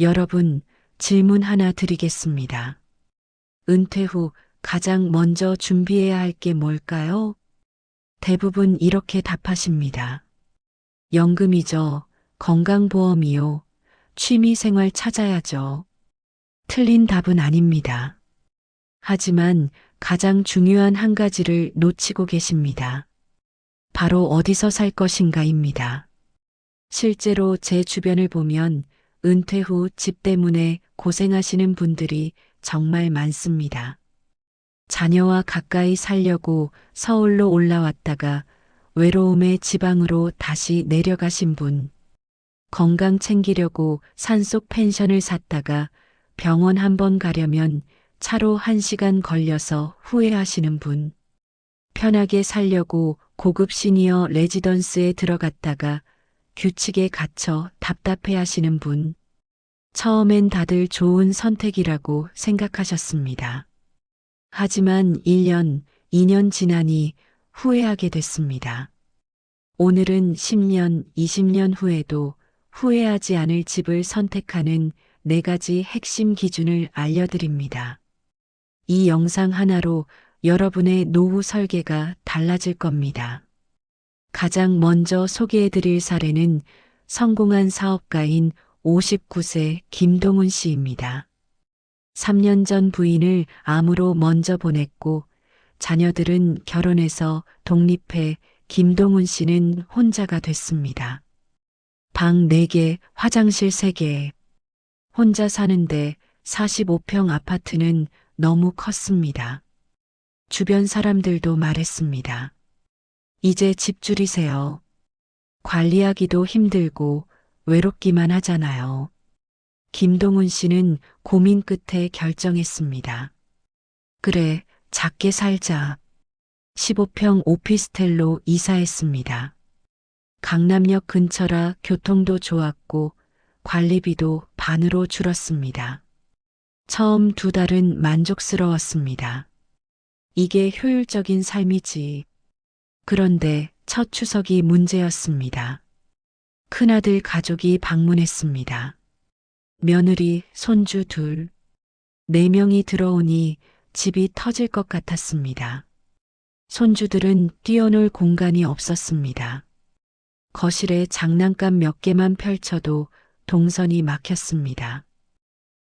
여러분, 질문 하나 드리겠습니다. 은퇴 후 가장 먼저 준비해야 할 게 뭘까요? 대부분 이렇게 답하십니다. 연금이죠. 건강보험이요. 취미생활 찾아야죠. 틀린 답은 아닙니다. 하지만 가장 중요한 한 가지를 놓치고 계십니다. 바로 어디서 살 것인가입니다. 실제로 제 주변을 보면 은퇴 후 집 때문에 고생하시는 분들이 정말 많습니다. 자녀와 가까이 살려고 서울로 올라왔다가 외로움의 지방으로 다시 내려가신 분. 건강 챙기려고 산속 펜션을 샀다가 병원 한 번 가려면 차로 한 시간 걸려서 후회하시는 분. 편하게 살려고 고급 시니어 레지던스에 들어갔다가 규칙에 갇혀 답답해 하시는 분. 처음엔 다들 좋은 선택이라고 생각하셨습니다. 하지만 1년, 2년 지나니 후회하게 됐습니다. 오늘은 10년, 20년 후에도 후회하지 않을 집을 선택하는 네 가지 핵심 기준을 알려드립니다. 이 영상 하나로 여러분의 노후 설계가 달라질 겁니다. 가장 먼저 소개해드릴 사례는 성공한 사업가인 59세 김동훈 씨입니다. 3년 전 부인을 암으로 먼저 보냈고 자녀들은 결혼해서 독립해 김동훈 씨는 혼자가 됐습니다. 방 4개, 화장실 3개. 혼자 사는데 45평 아파트는 너무 컸습니다. 주변 사람들도 말했습니다. 이제 집 줄이세요. 관리하기도 힘들고 외롭기만 하잖아요. 김동훈 씨는 고민 끝에 결정했습니다. 그래, 작게 살자. 15평 오피스텔로 이사했습니다. 강남역 근처라 교통도 좋았고 관리비도 반으로 줄었습니다. 처음 두 달은 만족스러웠습니다. 이게 효율적인 삶이지. 그런데 첫 추석이 문제였습니다. 큰아들 가족이 방문했습니다. 며느리, 손주 둘, 네 명이 들어오니 집이 터질 것 같았습니다. 손주들은 뛰어놀 공간이 없었습니다. 거실에 장난감 몇 개만 펼쳐도 동선이 막혔습니다.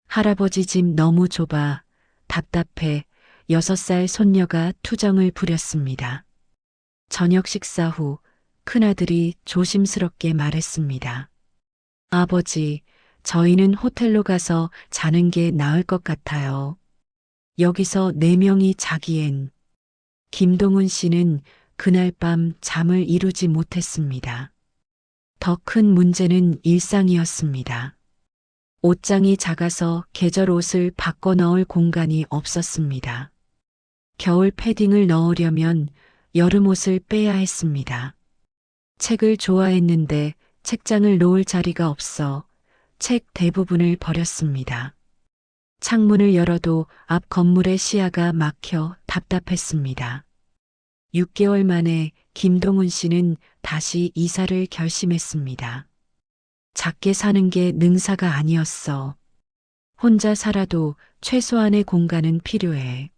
할아버지 집 너무 좁아 답답해 여섯 살 손녀가 투정을 부렸습니다. 저녁 식사 후 큰아들이 조심스럽게 말했습니다. 아버지, 저희는 호텔로 가서 자는 게 나을 것 같아요. 여기서 네 명이 자기엔. 김동훈 씨는 그날 밤 잠을 이루지 못했습니다. 더 큰 문제는 일상이었습니다. 옷장이 작아서 계절 옷을 바꿔 넣을 공간이 없었습니다. 겨울 패딩을 넣으려면 여름 옷을 빼야 했습니다. 책을 좋아했는데 책장을 놓을 자리가 없어 책 대부분을 버렸습니다. 창문을 열어도 앞 건물의 시야가 막혀 답답했습니다. 6개월 만에 김동훈 씨는 다시 이사를 결심했습니다. 작게 사는 게 능사가 아니었어. 혼자 살아도 최소한의 공간은 필요해.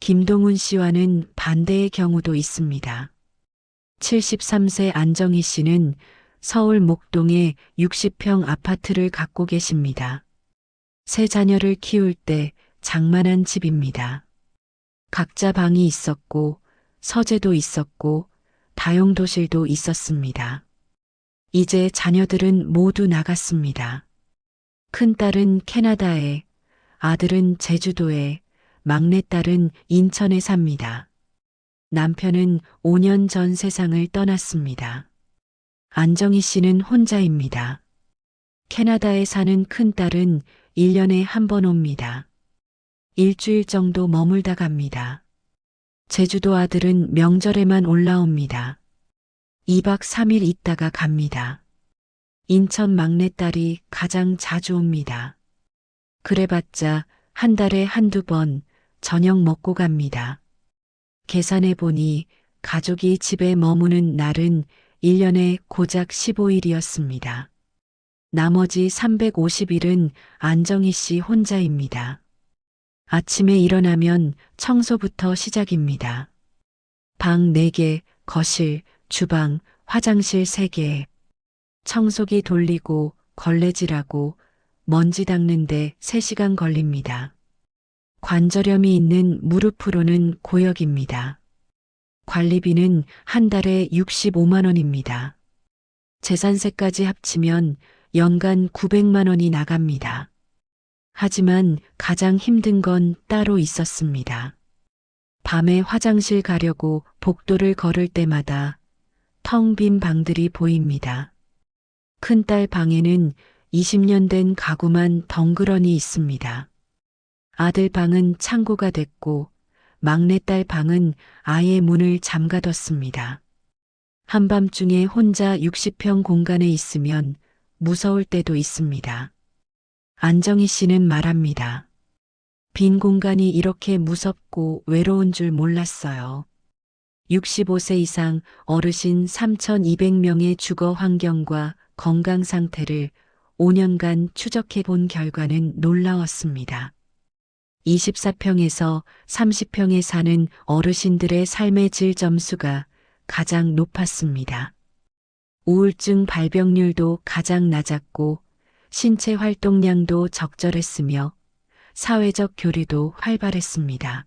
김동훈 씨와는 반대의 경우도 있습니다. 73세 안정희 씨는 서울 목동에 60평 아파트를 갖고 계십니다. 세 자녀를 키울 때 장만한 집입니다. 각자 방이 있었고 서재도 있었고 다용도실도 있었습니다. 이제 자녀들은 모두 나갔습니다. 큰딸은 캐나다에, 아들은 제주도에, 막내딸은 인천에 삽니다. 남편은 5년 전 세상을 떠났습니다. 안정희 씨는 혼자입니다. 캐나다에 사는 큰 딸은 1년에 한 번 옵니다. 일주일 정도 머물다 갑니다. 제주도 아들은 명절에만 올라옵니다. 2박 3일 있다가 갑니다. 인천 막내딸이 가장 자주 옵니다. 그래봤자 한 달에 한두 번 저녁 먹고 갑니다. 계산해 보니 가족이 집에 머무는 날은 1년에 고작 15일이었습니다. 나머지 350일은 안정희 씨 혼자입니다. 아침에 일어나면 청소부터 시작입니다. 방 4개, 거실, 주방, 화장실 3개. 청소기 돌리고 걸레질하고 먼지 닦는데 3시간 걸립니다. 관절염이 있는 무릎으로는 고역입니다. 관리비는 한 달에 65만 원입니다. 재산세까지 합치면 연간 900만 원이 나갑니다. 하지만 가장 힘든 건 따로 있었습니다. 밤에 화장실 가려고 복도를 걸을 때마다 텅 빈 방들이 보입니다. 큰딸 방에는 20년 된 가구만 덩그러니 있습니다. 아들 방은 창고가 됐고 막내딸 방은 아예 문을 잠가뒀습니다. 한밤중에 혼자 60평 공간에 있으면 무서울 때도 있습니다. 안정희 씨는 말합니다. 빈 공간이 이렇게 무섭고 외로운 줄 몰랐어요. 65세 이상 어르신 3,200명의 주거 환경과 건강 상태를 5년간 추적해 본 결과는 놀라웠습니다. 24평에서 30평에 사는 어르신들의 삶의 질 점수가 가장 높았습니다. 우울증 발병률도 가장 낮았고 신체 활동량도 적절했으며 사회적 교류도 활발했습니다.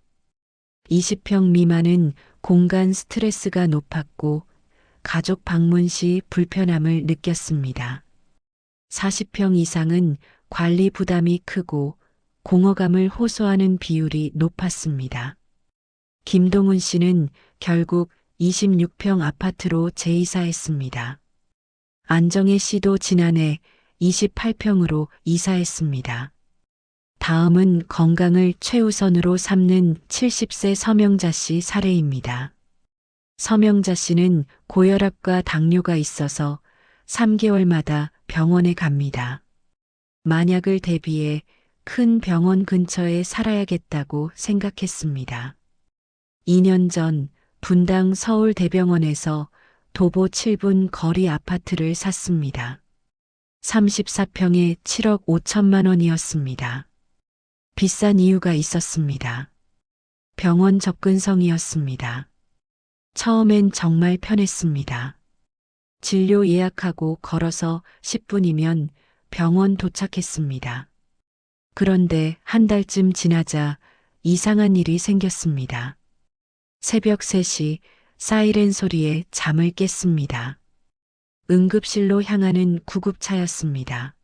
20평 미만은 공간 스트레스가 높았고 가족 방문 시 불편함을 느꼈습니다. 40평 이상은 관리 부담이 크고 공허감을 호소하는 비율이 높았습니다. 김동훈 씨는 결국 26평 아파트로 재이사했습니다. 안정혜 씨도 지난해 28평으로 이사했습니다. 다음은 건강을 최우선으로 삼는 70세 서명자 씨 사례입니다. 서명자 씨는 고혈압과 당뇨가 있어서 3개월마다 병원에 갑니다. 만약을 대비해 큰 병원 근처에 살아야겠다고 생각했습니다. 2년 전 분당 서울대병원에서 도보 7분 거리 아파트를 샀습니다. 34평에 7억 5천만 원이었습니다. 비싼 이유가 있었습니다. 병원 접근성이었습니다. 처음엔 정말 편했습니다. 진료 예약하고 걸어서 10분이면 병원 도착했습니다. 그런데 한 달쯤 지나자 이상한 일이 생겼습니다. 새벽 3시 사이렌 소리에 잠을 깼습니다. 응급실로 향하는 구급차였습니다.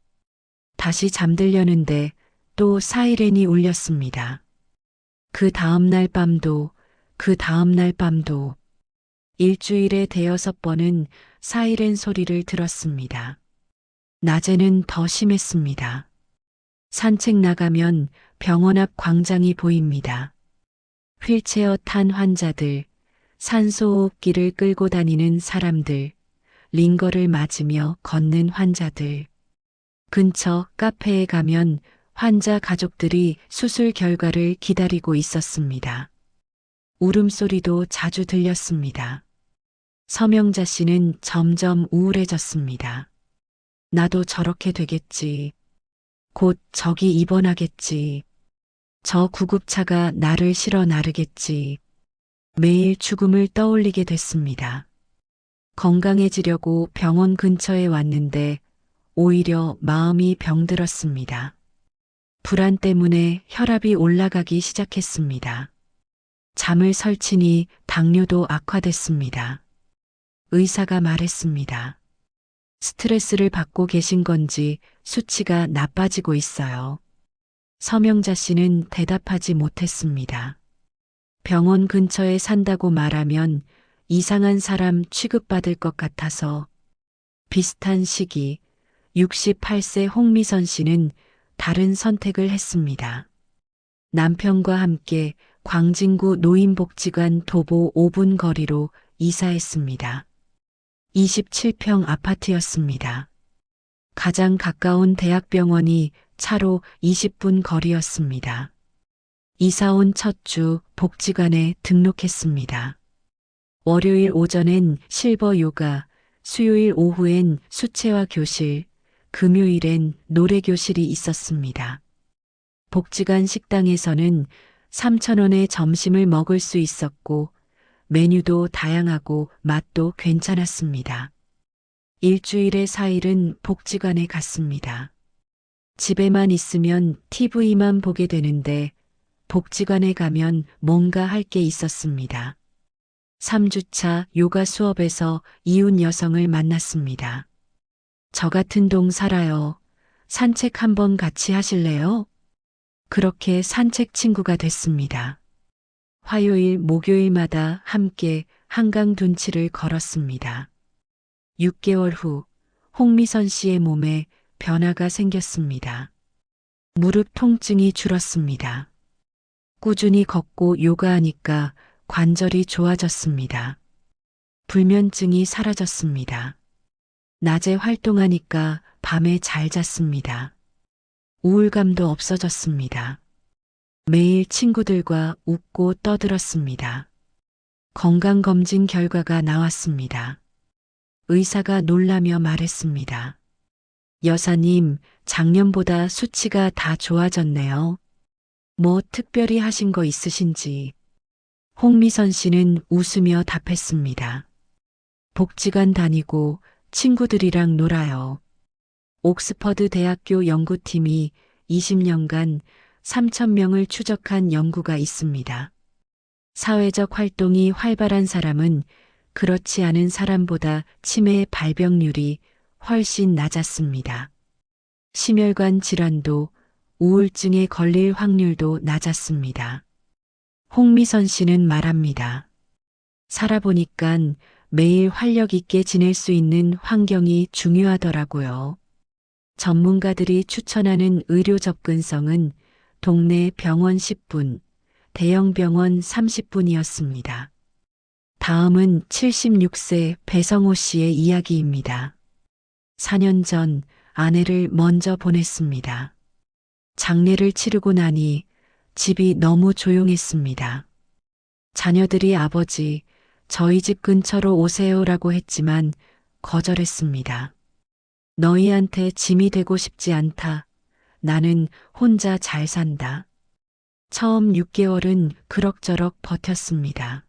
다시 잠들려는데 또 사이렌이 울렸습니다. 그 다음날 밤도, 그 다음날 밤도 일주일에 대여섯 번은 사이렌 소리를 들었습니다. 낮에는 더 심했습니다. 산책 나가면 병원 앞 광장이 보입니다. 휠체어 탄 환자들, 산소호흡기를 끌고 다니는 사람들, 링거를 맞으며 걷는 환자들. 근처 카페에 가면 환자 가족들이 수술 결과를 기다리고 있었습니다. 울음소리도 자주 들렸습니다. 서명자 씨는 점점 우울해졌습니다. 나도 저렇게 되겠지. 곧 저기 입원하겠지. 저 구급차가 나를 실어 나르겠지. 매일 죽음을 떠올리게 됐습니다. 건강해지려고 병원 근처에 왔는데 오히려 마음이 병들었습니다. 불안 때문에 혈압이 올라가기 시작했습니다. 잠을 설치니 당뇨도 악화됐습니다. 의사가 말했습니다. 스트레스를 받고 계신 건지 수치가 나빠지고 있어요. 서명자 씨는 대답하지 못했습니다. 병원 근처에 산다고 말하면 이상한 사람 취급받을 것 같아서 비슷한 시기 68세 홍미선 씨는 다른 선택을 했습니다. 남편과 함께 광진구 노인복지관 도보 5분 거리로 이사했습니다. 27평 아파트였습니다. 가장 가까운 대학병원이 차로 20분 거리였습니다. 이사 온 첫 주 복지관에 등록했습니다. 월요일 오전엔 실버 요가, 수요일 오후엔 수채화 교실, 금요일엔 노래 교실이 있었습니다. 복지관 식당에서는 3,000원에 점심을 먹을 수 있었고 메뉴도 다양하고 맛도 괜찮았습니다. 일주일에 4일은 복지관에 갔습니다. 집에만 있으면 TV만 보게 되는데 복지관에 가면 뭔가 할 게 있었습니다. 3주차 요가 수업에서 이웃 여성을 만났습니다. 저 같은 동 살아요. 산책 한번 같이 하실래요? 그렇게 산책 친구가 됐습니다. 화요일, 목요일마다 함께 한강 둔치를 걸었습니다. 6개월 후 홍미선 씨의 몸에 변화가 생겼습니다. 무릎 통증이 줄었습니다. 꾸준히 걷고 요가하니까 관절이 좋아졌습니다. 불면증이 사라졌습니다. 낮에 활동하니까 밤에 잘 잤습니다. 우울감도 없어졌습니다. 매일 친구들과 웃고 떠들었습니다. 건강검진 결과가 나왔습니다. 의사가 놀라며 말했습니다. 여사님, 작년보다 수치가 다 좋아졌네요. 뭐 특별히 하신 거 있으신지. 홍미선 씨는 웃으며 답했습니다. 복지관 다니고 친구들이랑 놀아요. 옥스퍼드 대학교 연구팀이 20년간 3,000명을 추적한 연구가 있습니다. 사회적 활동이 활발한 사람은 그렇지 않은 사람보다 치매 발병률이 훨씬 낮았습니다. 심혈관 질환도 우울증에 걸릴 확률도 낮았습니다. 홍미선 씨는 말합니다. 살아보니깐 매일 활력 있게 지낼 수 있는 환경이 중요하더라고요. 전문가들이 추천하는 의료 접근성은 동네 병원 10분, 대형 병원 30분이었습니다. 다음은 76세 배성호 씨의 이야기입니다. 4년 전 아내를 먼저 보냈습니다. 장례를 치르고 나니 집이 너무 조용했습니다. 자녀들이 아버지, 저희 집 근처로 오세요라고 했지만 거절했습니다. 너희한테 짐이 되고 싶지 않다. 나는 혼자 잘 산다. 처음 6개월은 그럭저럭 버텼습니다.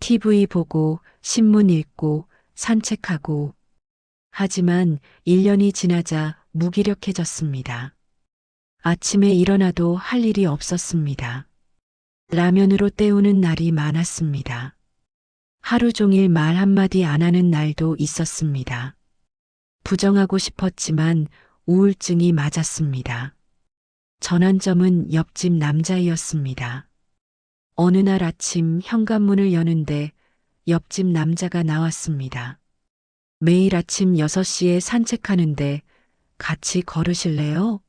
TV 보고 신문 읽고 산책하고 하지만 1년이 지나자 무기력해졌습니다. 아침에 일어나도 할 일이 없었습니다. 라면으로 때우는 날이 많았습니다. 하루 종일 말 한마디 안 하는 날도 있었습니다. 부정하고 싶었지만 우울증이 맞았습니다. 전환점은 옆집 남자이었습니다. 어느 날 아침 현관문을 여는데 옆집 남자가 나왔습니다. 매일 아침 6시에 산책하는데 같이 걸으실래요?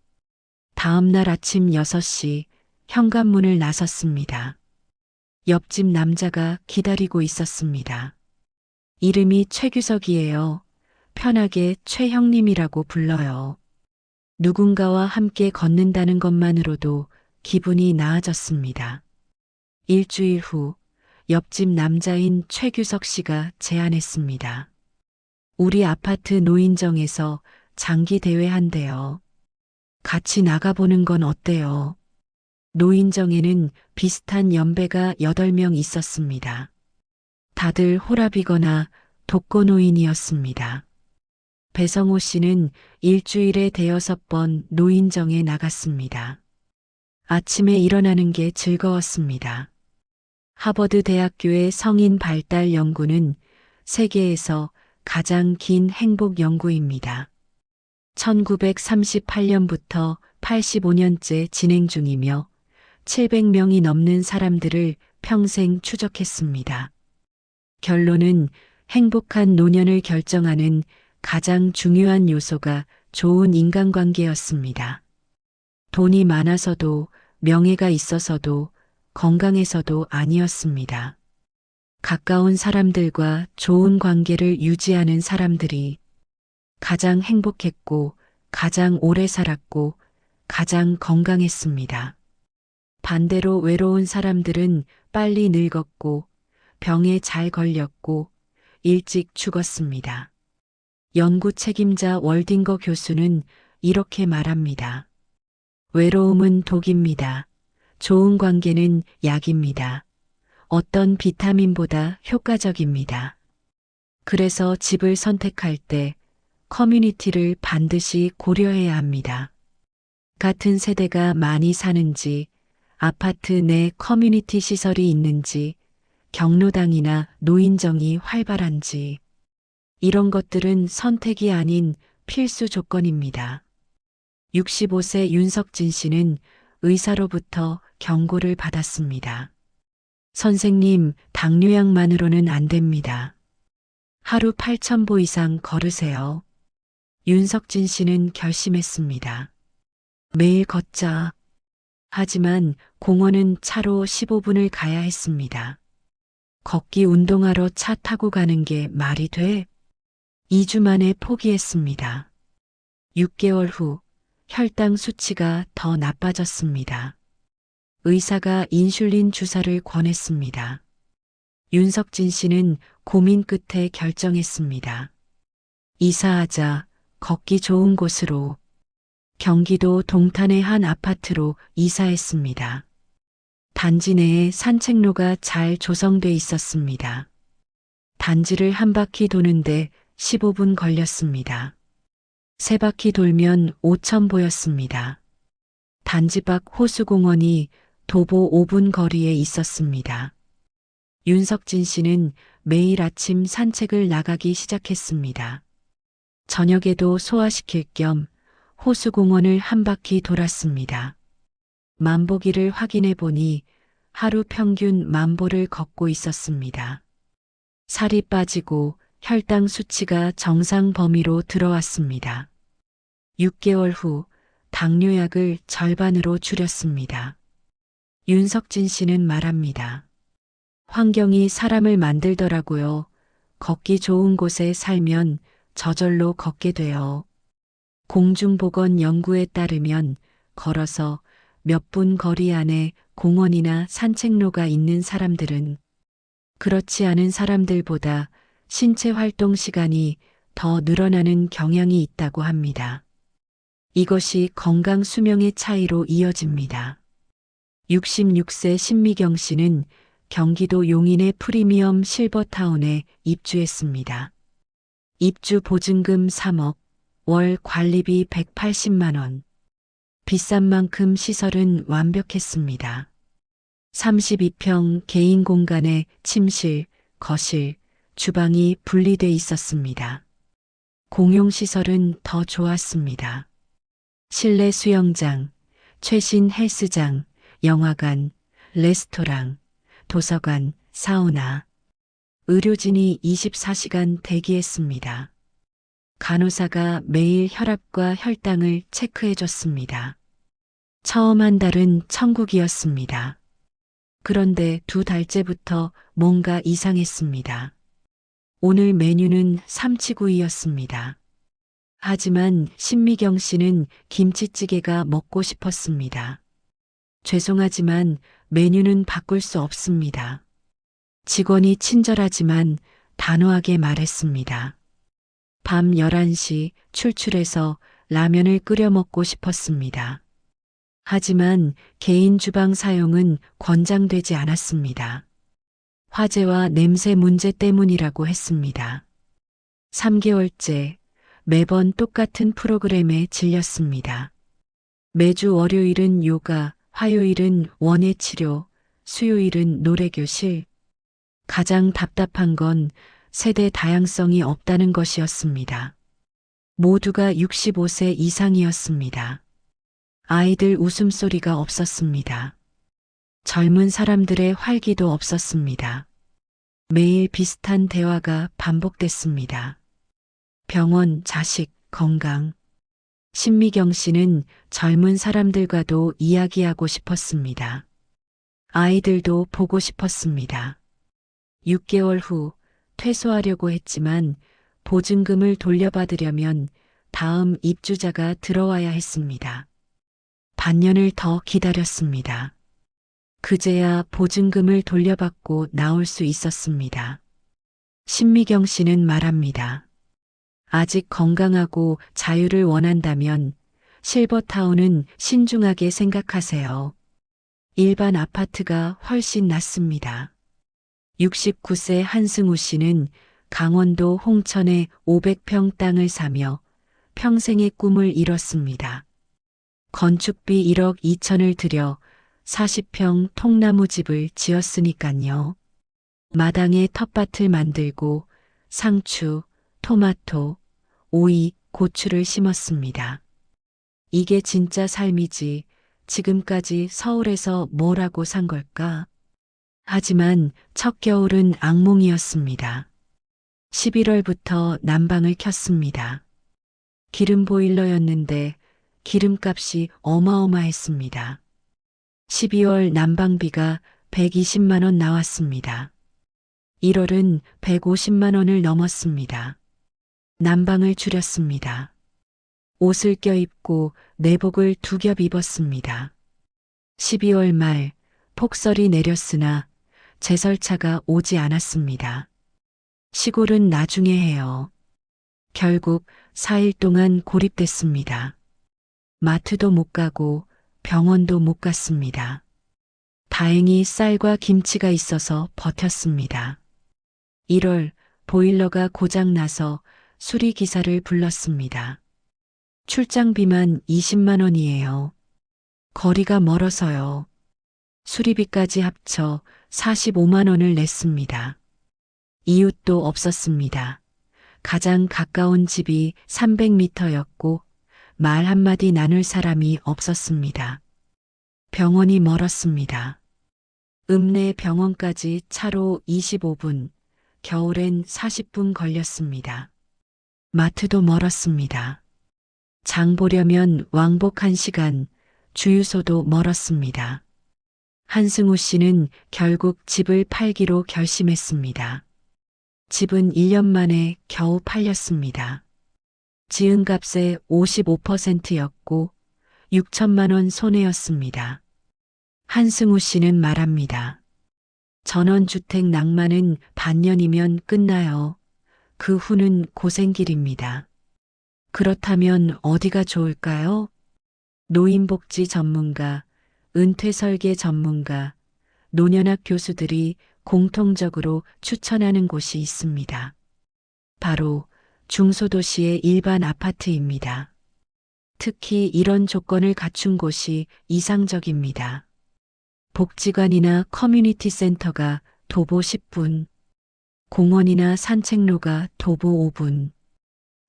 다음 날 아침 6시 현관문을 나섰습니다. 옆집 남자가 기다리고 있었습니다. 이름이 최규석이에요. 편하게 최형님이라고 불러요. 누군가와 함께 걷는다는 것만으로도 기분이 나아졌습니다. 일주일 후 옆집 남자인 최규석 씨가 제안했습니다. 우리 아파트 노인정에서 장기 대회 한대요. 같이 나가보는 건 어때요? 노인정에는 비슷한 연배가 8명 있었습니다. 다들 호랍이거나 독거노인이었습니다. 배성호 씨는 일주일에 대여섯 번 노인정에 나갔습니다. 아침에 일어나는 게 즐거웠습니다. 하버드 대학교의 성인 발달 연구는 세계에서 가장 긴 행복 연구입니다. 1938년부터 85년째 진행 중이며 700명이 넘는 사람들을 평생 추적했습니다. 결론은 행복한 노년을 결정하는 가장 중요한 요소가 좋은 인간관계였습니다. 돈이 많아서도 명예가 있어서도 건강해서도 아니었습니다. 가까운 사람들과 좋은 관계를 유지하는 사람들이 가장 행복했고 가장 오래 살았고 가장 건강했습니다. 반대로 외로운 사람들은 빨리 늙었고 병에 잘 걸렸고 일찍 죽었습니다. 연구 책임자 월딩거 교수는 이렇게 말합니다. 외로움은 독입니다. 좋은 관계는 약입니다. 어떤 비타민보다 효과적입니다. 그래서 집을 선택할 때 커뮤니티를 반드시 고려해야 합니다. 같은 세대가 많이 사는지, 아파트 내 커뮤니티 시설이 있는지, 경로당이나 노인정이 활발한지, 이런 것들은 선택이 아닌 필수 조건입니다. 65세 윤석진 씨는 의사로부터 경고를 받았습니다. 선생님, 당뇨약만으로는 안 됩니다. 하루 8,000보 이상 걸으세요. 윤석진 씨는 결심했습니다. 매일 걷자. 하지만 공원은 차로 15분을 가야 했습니다. 걷기 운동하러 차 타고 가는 게 말이 돼? 2주 만에 포기했습니다. 6개월 후 혈당 수치가 더 나빠졌습니다. 의사가 인슐린 주사를 권했습니다. 윤석진 씨는 고민 끝에 결정했습니다. 이사하자 걷기 좋은 곳으로 경기도 동탄의 한 아파트로 이사했습니다. 단지 내에 산책로가 잘 조성돼 있었습니다. 단지를 한 바퀴 도는데 15분 걸렸습니다. 세 바퀴 돌면 5천 보였습니다. 단지 밖 호수공원이 도보 5분 거리에 있었습니다. 윤석진 씨는 매일 아침 산책을 나가기 시작했습니다. 저녁에도 소화시킬 겸 호수공원을 한 바퀴 돌았습니다. 만보기를 확인해 보니 하루 평균 만보를 걷고 있었습니다. 살이 빠지고 혈당 수치가 정상 범위로 들어왔습니다. 6개월 후 당뇨약을 절반으로 줄였습니다. 윤석진 씨는 말합니다. 환경이 사람을 만들더라고요. 걷기 좋은 곳에 살면 저절로 걷게 돼요. 공중보건 연구에 따르면 걸어서 몇 분 거리 안에 공원이나 산책로가 있는 사람들은 그렇지 않은 사람들보다 신체 활동 시간이 더 늘어나는 경향이 있다고 합니다. 이것이 건강 수명의 차이로 이어집니다. 66세 신미경 씨는 경기도 용인의 프리미엄 실버타운에 입주했습니다. 입주 보증금 3억, 월 관리비 180만원. 비싼 만큼 시설은 완벽했습니다. 32평 개인 공간에 침실, 거실, 주방이 분리돼 있었습니다. 공용시설은 더 좋았습니다. 실내 수영장, 최신 헬스장, 영화관, 레스토랑, 도서관, 사우나, 의료진이 24시간 대기했습니다. 간호사가 매일 혈압과 혈당을 체크해 줬습니다. 처음 한 달은 천국이었습니다. 그런데 두 달째부터 뭔가 이상했습니다. 오늘 메뉴는 삼치구이였습니다. 하지만 신미경 씨는 김치찌개가 먹고 싶었습니다. 죄송하지만 메뉴는 바꿀 수 없습니다. 직원이 친절하지만 단호하게 말했습니다. 밤 11시 출출해서 라면을 끓여 먹고 싶었습니다. 하지만 개인 주방 사용은 권장되지 않았습니다. 화재와 냄새 문제 때문이라고 했습니다. 3개월째 매번 똑같은 프로그램에 질렸습니다. 매주 월요일은 요가, 화요일은 원예 치료, 수요일은 노래교실. 가장 답답한 건 세대 다양성이 없다는 것이었습니다. 모두가 65세 이상이었습니다. 아이들 웃음소리가 없었습니다. 젊은 사람들의 활기도 없었습니다. 매일 비슷한 대화가 반복됐습니다. 병원, 자식, 건강. 신미경 씨는 젊은 사람들과도 이야기하고 싶었습니다. 아이들도 보고 싶었습니다. 6개월 후 퇴소하려고 했지만 보증금을 돌려받으려면 다음 입주자가 들어와야 했습니다. 반년을 더 기다렸습니다. 그제야 보증금을 돌려받고 나올 수 있었습니다. 신미경 씨는 말합니다. 아직 건강하고 자유를 원한다면 실버타운은 신중하게 생각하세요. 일반 아파트가 훨씬 낫습니다. 69세 한승우 씨는 강원도 홍천에 500평 땅을 사며 평생의 꿈을 이뤘습니다. 건축비 1억 2천을 들여 40평 통나무 집을 지었으니깐요. 마당에 텃밭을 만들고 상추, 토마토, 오이, 고추를 심었습니다. 이게 진짜 삶이지. 지금까지 서울에서 뭐라고 산 걸까? 하지만 첫 겨울은 악몽이었습니다. 11월부터 난방을 켰습니다. 기름 보일러였는데 기름값이 어마어마했습니다. 12월 난방비가 120만 원 나왔습니다. 1월은 150만 원을 넘었습니다. 난방을 줄였습니다. 옷을 껴입고 내복을 두 겹 입었습니다. 12월 말 폭설이 내렸으나 제설차가 오지 않았습니다. 시골은 나중에 해요. 결국 4일 동안 고립됐습니다. 마트도 못 가고 병원도 못 갔습니다. 다행히 쌀과 김치가 있어서 버텼습니다. 1월 보일러가 고장나서 수리 기사를 불렀습니다. 출장비만 20만 원이에요. 거리가 멀어서요. 수리비까지 합쳐 45만 원을 냈습니다. 이웃도 없었습니다. 가장 가까운 집이 300m였고 말 한마디 나눌 사람이 없었습니다. 병원이 멀었습니다. 읍내 병원까지 차로 25분, 겨울엔 40분 걸렸습니다. 마트도 멀었습니다. 장 보려면 왕복 1시간, 주유소도 멀었습니다. 한승우 씨는 결국 집을 팔기로 결심했습니다. 집은 1년 만에 겨우 팔렸습니다. 지은 값의 55%였고 6천만 원 손해였습니다. 한승우 씨는 말합니다. 전원주택 낭만은 반년이면 끝나요. 그 후는 고생길입니다. 그렇다면 어디가 좋을까요? 노인복지 전문가, 은퇴설계 전문가, 노년학 교수들이 공통적으로 추천하는 곳이 있습니다. 바로 중소도시의 일반 아파트입니다. 특히 이런 조건을 갖춘 곳이 이상적입니다. 복지관이나 커뮤니티 센터가 도보 10분, 공원이나 산책로가 도보 5분,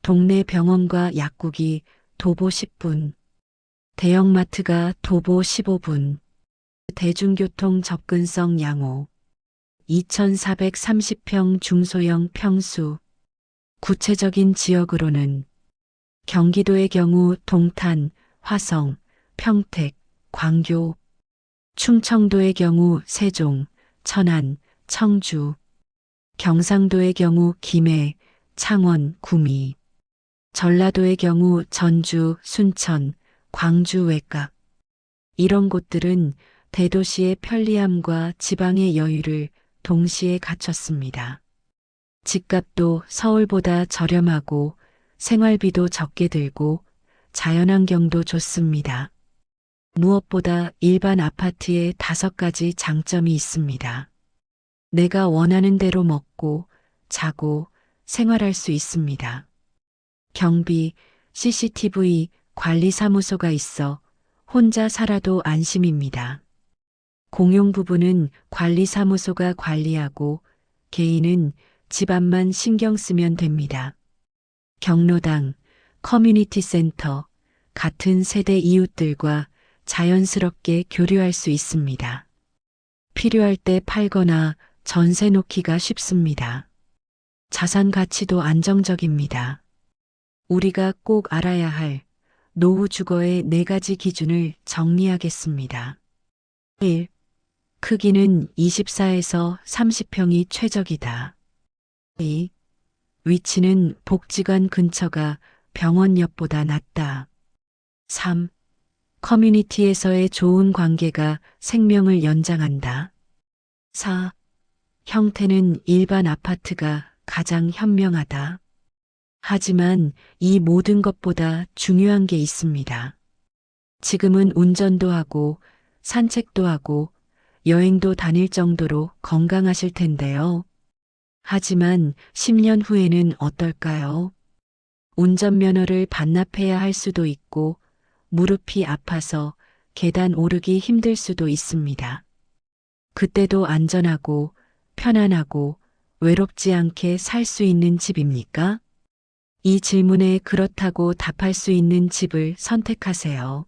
동네 병원과 약국이 도보 10분, 대형마트가 도보 15분, 대중교통 접근성 양호, 2430평 중소형 평수, 구체적인 지역으로는 경기도의 경우 동탄, 화성, 평택, 광교, 충청도의 경우 세종, 천안, 청주, 경상도의 경우 김해, 창원, 구미, 전라도의 경우 전주, 순천, 광주 외곽. 이런 곳들은 대도시의 편리함과 지방의 여유를 동시에 갖췄습니다. 집값도 서울보다 저렴하고 생활비도 적게 들고 자연환경도 좋습니다. 무엇보다 일반 아파트에 다섯 가지 장점이 있습니다. 내가 원하는 대로 먹고 자고 생활할 수 있습니다. 경비, CCTV, 관리사무소가 있어 혼자 살아도 안심입니다. 공용 부부는 관리사무소가 관리하고 개인은 집안만 신경 쓰면 됩니다. 경로당, 커뮤니티 센터, 같은 세대 이웃들과 자연스럽게 교류할 수 있습니다. 필요할 때 팔거나 전세 놓기가 쉽습니다. 자산 가치도 안정적입니다. 우리가 꼭 알아야 할 노후 주거의 네 가지 기준을 정리하겠습니다. 1. 크기는 24에서 30평이 최적이다. 2. 위치는 복지관 근처가 병원 옆보다 낫다. 3. 커뮤니티에서의 좋은 관계가 생명을 연장한다. 4. 형태는 일반 아파트가 가장 현명하다. 하지만 이 모든 것보다 중요한 게 있습니다. 지금은 운전도 하고 산책도 하고 여행도 다닐 정도로 건강하실 텐데요. 하지만 10년 후에는 어떨까요? 운전면허를 반납해야 할 수도 있고 무릎이 아파서 계단 오르기 힘들 수도 있습니다. 그때도 안전하고 편안하고 외롭지 않게 살 수 있는 집입니까? 이 질문에 그렇다고 답할 수 있는 집을 선택하세요.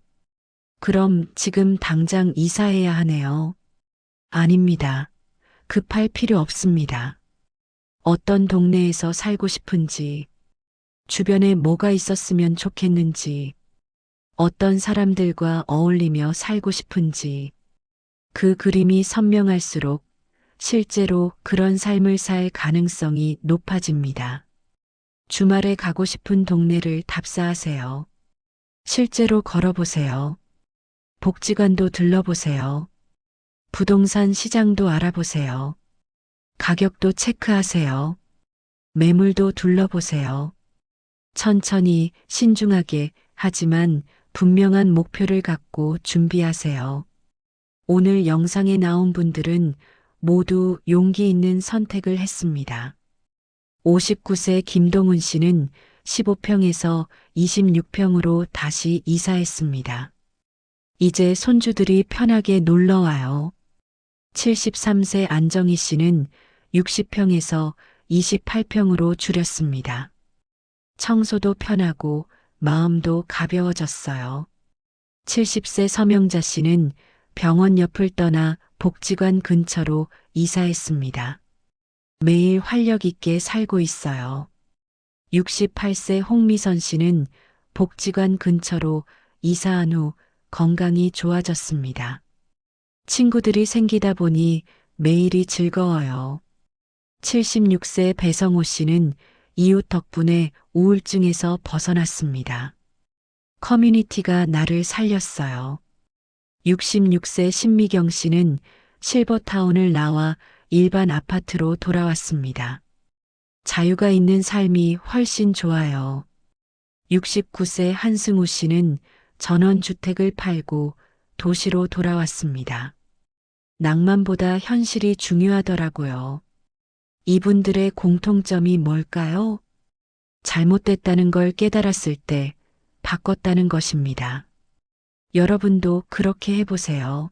그럼 지금 당장 이사해야 하네요. 아닙니다. 급할 필요 없습니다. 어떤 동네에서 살고 싶은지, 주변에 뭐가 있었으면 좋겠는지, 어떤 사람들과 어울리며 살고 싶은지, 그 그림이 선명할수록 실제로 그런 삶을 살 가능성이 높아집니다. 주말에 가고 싶은 동네를 답사하세요. 실제로 걸어보세요. 복지관도 들러보세요. 부동산 시장도 알아보세요. 가격도 체크하세요. 매물도 둘러보세요. 천천히 신중하게 하지만 분명한 목표를 갖고 준비하세요. 오늘 영상에 나온 분들은 모두 용기 있는 선택을 했습니다. 59세 김동훈 씨는 15평에서 26평으로 다시 이사했습니다. 이제 손주들이 편하게 놀러 와요. 73세 안정희 씨는 60평에서 28평으로 줄였습니다. 청소도 편하고 마음도 가벼워졌어요. 70세 서명자 씨는 병원 옆을 떠나 복지관 근처로 이사했습니다. 매일 활력 있게 살고 있어요. 68세 홍미선 씨는 복지관 근처로 이사한 후 건강이 좋아졌습니다. 친구들이 생기다 보니 매일이 즐거워요. 76세 배성호 씨는 이웃 덕분에 우울증에서 벗어났습니다. 커뮤니티가 나를 살렸어요. 66세 신미경 씨는 실버타운을 나와 일반 아파트로 돌아왔습니다. 자유가 있는 삶이 훨씬 좋아요. 69세 한승우 씨는 전원주택을 팔고 도시로 돌아왔습니다. 낭만보다 현실이 중요하더라고요. 이분들의 공통점이 뭘까요? 잘못됐다는 걸 깨달았을 때 바꿨다는 것입니다. 여러분도 그렇게 해보세요.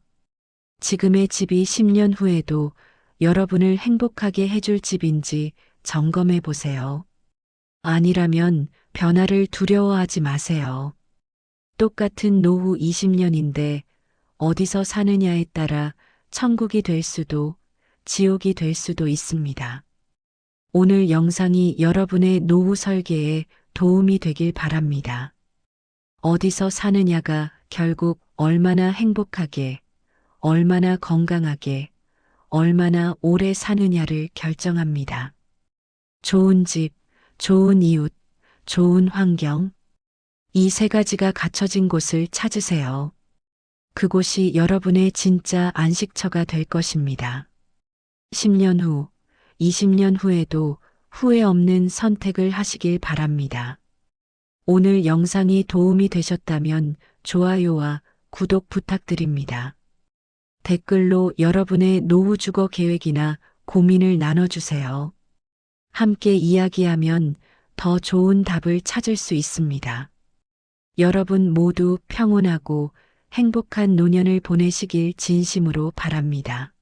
지금의 집이 10년 후에도 여러분을 행복하게 해줄 집인지 점검해 보세요. 아니라면 변화를 두려워하지 마세요. 똑같은 노후 20년인데 어디서 사느냐에 따라 천국이 될 수도 지옥이 될 수도 있습니다. 오늘 영상이 여러분의 노후 설계에 도움이 되길 바랍니다. 어디서 사느냐가 결국 얼마나 행복하게, 얼마나 건강하게, 얼마나 오래 사느냐를 결정합니다. 좋은 집, 좋은 이웃, 좋은 환경. 이 세 가지가 갖춰진 곳을 찾으세요. 그곳이 여러분의 진짜 안식처가 될 것입니다. 10년 후, 20년 후에도 후회 없는 선택을 하시길 바랍니다. 오늘 영상이 도움이 되셨다면 좋아요와 구독 부탁드립니다. 댓글로 여러분의 노후 주거 계획이나 고민을 나눠주세요. 함께 이야기하면 더 좋은 답을 찾을 수 있습니다. 여러분 모두 평온하고 행복한 노년을 보내시길 진심으로 바랍니다.